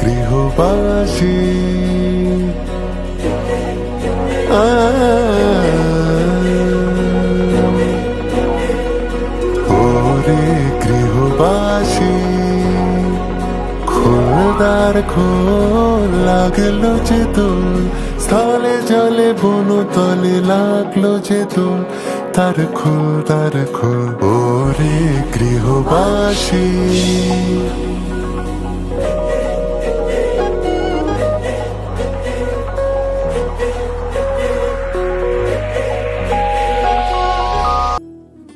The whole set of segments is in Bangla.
গৃহবাসী খোলদার খোল লাগল যে তোর স্থলে জলে বনু তলে লাগল যে তোর তার খোল তার খোল, ওরে গৃহবাসী।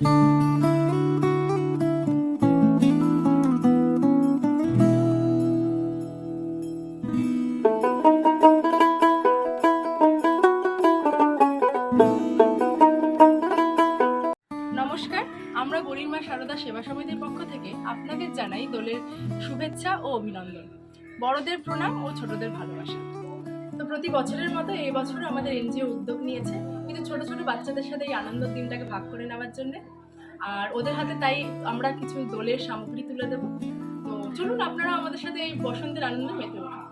নমস্কার বড়দের প্রণাম ও ছোটদের ভালোবাসা। তো প্রতি বছরের মতো এই বছরও আমাদের এনজিও উদ্যোগ নিয়েছে। কিন্তু ছোট ছোট বাচ্চাদের সাথে এই আনন্দ দিনটাকে ভাগ করে নেওয়ার জন্য। আর ওদের হাতে তাই আমরা কিছু দোলের সামগ্রী তুলে দেবো। তো চলুন আপনারা আমাদের সাথে এই বসন্তের আনন্দ মেতে উঠুন।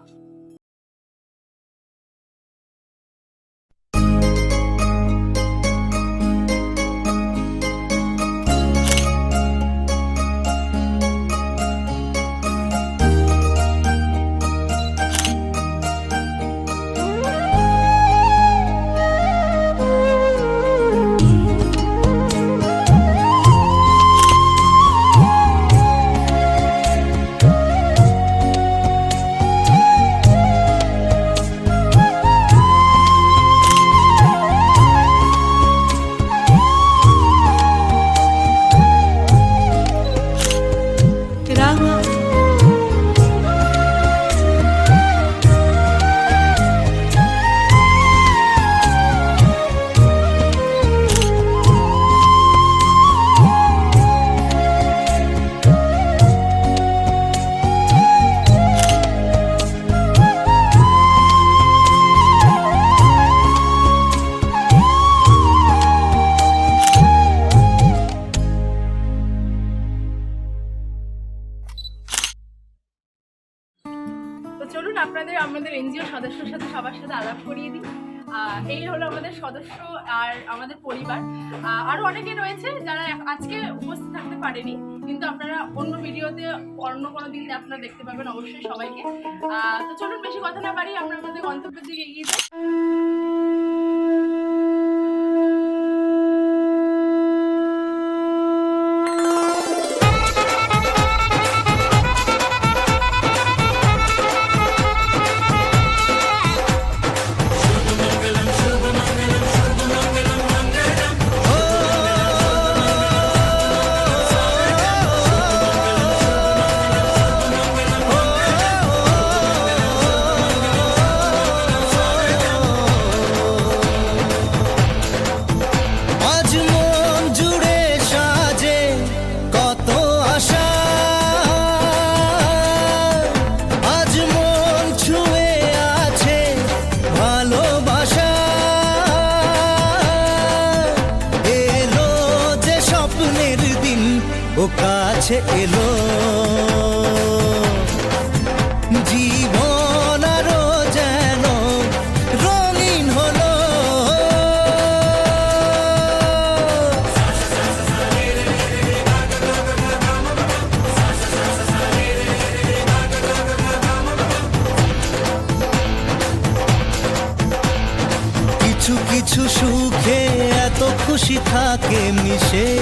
চলুন আপনাদের আমাদের এনজিও সদস্যর সাথে সবার সাথে আলাপ করিয়ে দিই। এই হলো আমাদের সদস্য আর আমাদের পরিবার। আহ, আরও অনেকে রয়েছে যারা আজকে উপস্থিত থাকতে পারেনি কিন্তু আপনারা অন্য ভিডিওতে অন্য কোনো দিন আপনারা দেখতে পাবেন অবশ্যই সবাইকে। তো চলুন বেশি কথা না পারি আমরা আমাদের গন্তব্যের দিকে এগিয়ে যাই। কাছে এলো। যেন কিছু কিছু সুখে এত খুশি থাকে মিশে।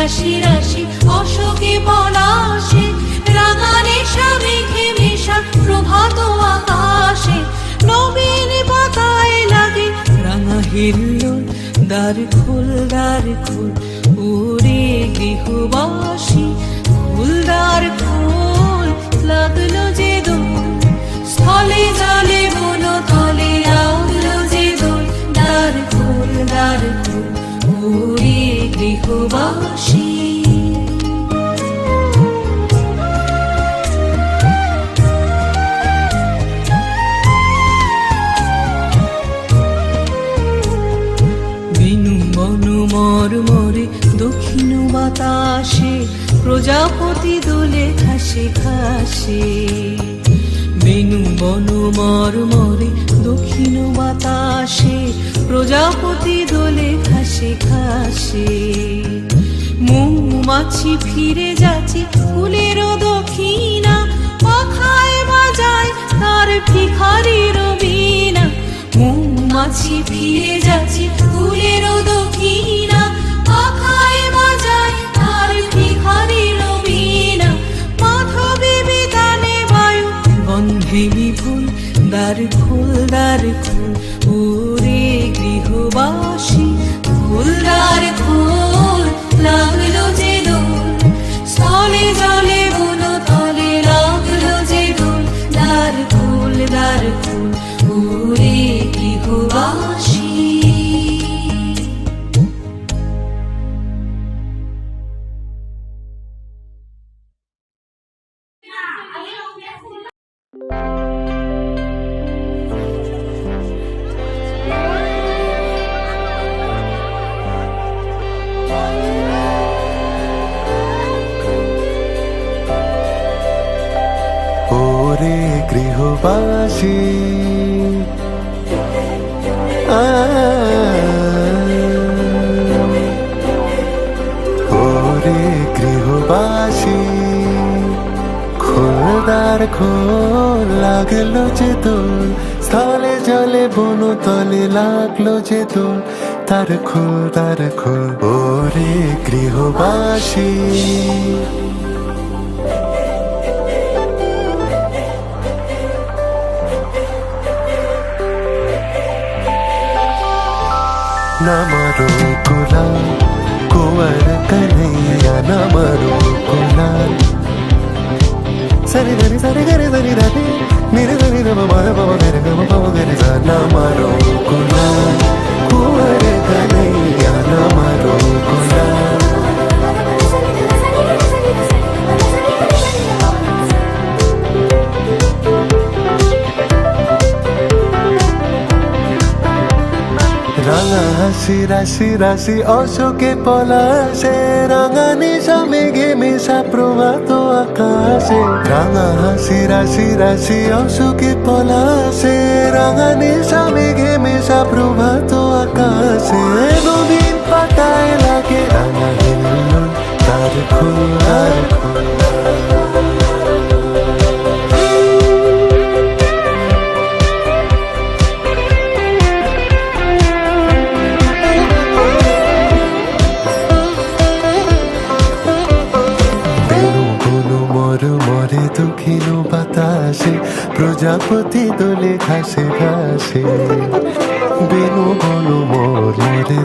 রাশি রাশি, অশোকে পলাশে রাঙানে মেঘে মেশা প্রভাত আকাশে। নবীন পাতায় লাগে রাঙা হিল্লোল দ্বার খুল দ্বার খুল ওরে গৃহবাসী। খুল দ্বার খুল লাগল যে দোল, স্থলে জলে বাতাসে, প্রজাপতি দোলে ঘাসে ঘাসে। বেনু বনু মর মরে দক্ষিণ বাতাসে, প্রজাপতি দোলে ঘাসে ঘাসে। মৌমাছি ফিরে যাচ্ছে ফুলেরও দক্ষিণা, পাখায় বাজায় তার ভিখারির বীণা। মৌমাছি ফিরে যাচ্ছে ফুলেরও দক্ষিণা খুল ভালোবাসি। খোলদার খোল, লাগল যে তোর। স্থলে জলে বন তলে লাগল যে তোর। তার খোল তার খোল, ওরে গৃহবাসী। নামারো গোলাপ కువరకనయ్యన మరుకున్నాను సరి గరి సరి గరి సరి రని నిరి సరి రమ మర పవ గరి గమ పవ గరి సన మరుకున్నాను కువరకనయ్యన మరుకున్నాను রাঙা হাসি রাশি রাশি, অশোকে পলাশে রাঙা নিশা মেঘে মেশা প্রভাত আকাশে। রাঙা হাসি রাশি রাশি, অশোকে পলাশে রাঙা নিশা মেঘে মেশা প্রভাত আকাশে। নবীন পাতায় লাগে রাঙা হিল্লোল তার খুল তার খুল প্রজাপতি দোলে ঘাসে ঘাসে বেনু বনু মর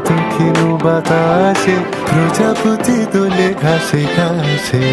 দক্ষিণ বাতাসে প্রজাপতি দোলে ঘাসে ঘাসে।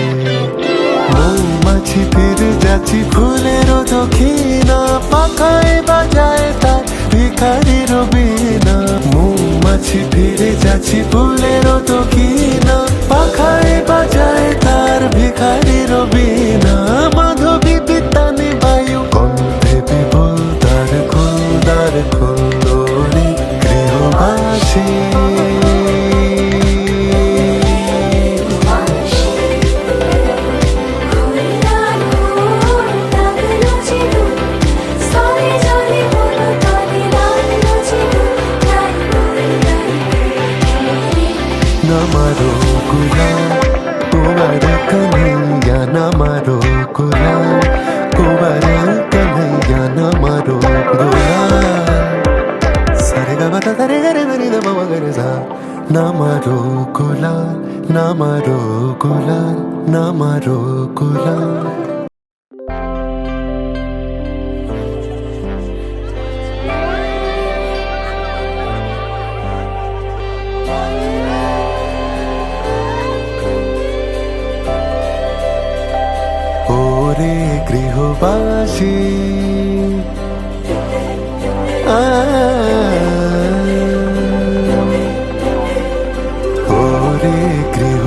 গুলাল নামারো গুলাল ওরে গৃহবাসী ওরে গৃহ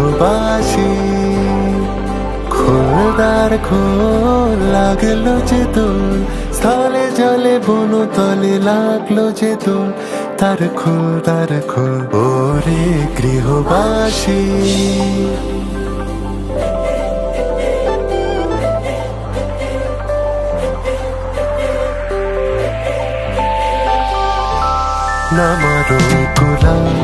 আর খোল লাগল যে তোর। স্থলে জলে বন তলে লাগল যে তোর। তার খোল তার খোল। ওরে গৃহবাসী। নামারো গোলাম।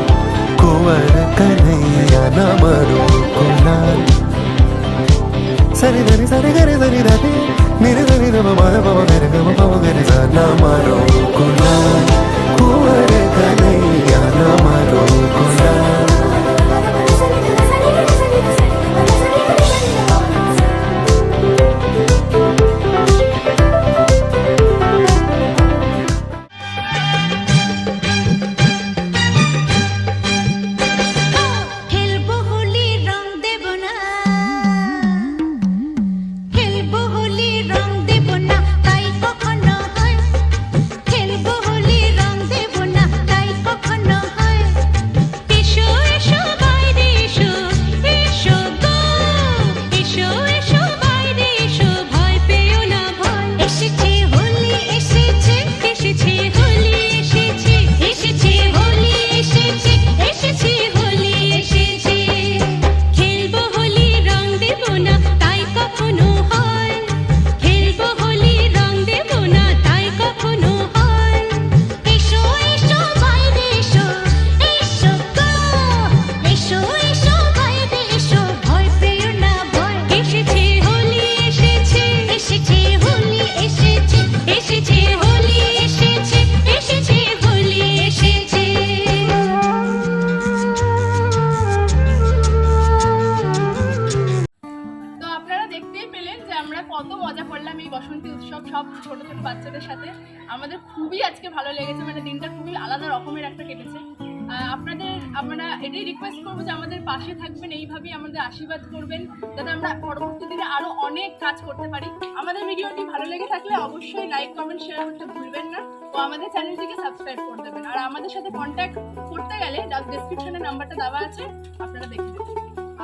কাজ করতে পারি। আমাদের ভিডিওটি ভালো লেগে থাকলে অবশ্যই লাইক কমেন্ট শেয়ার করতে ভুলবেন না। ও আমাদের চ্যানেলটিকে সাবস্ক্রাইব করে দেবেন। আর আমাদের সাথে কন্ট্যাক্ট করতে গেলে ডেসক্রিপশনে নাম্বারটা দেওয়া আছে, আপনারা দেখে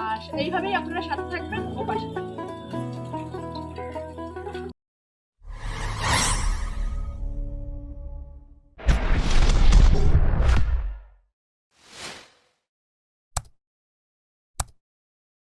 আর এইভাবেই আপনারা সাথে থাকবেন। ও পাশে থাকবেন।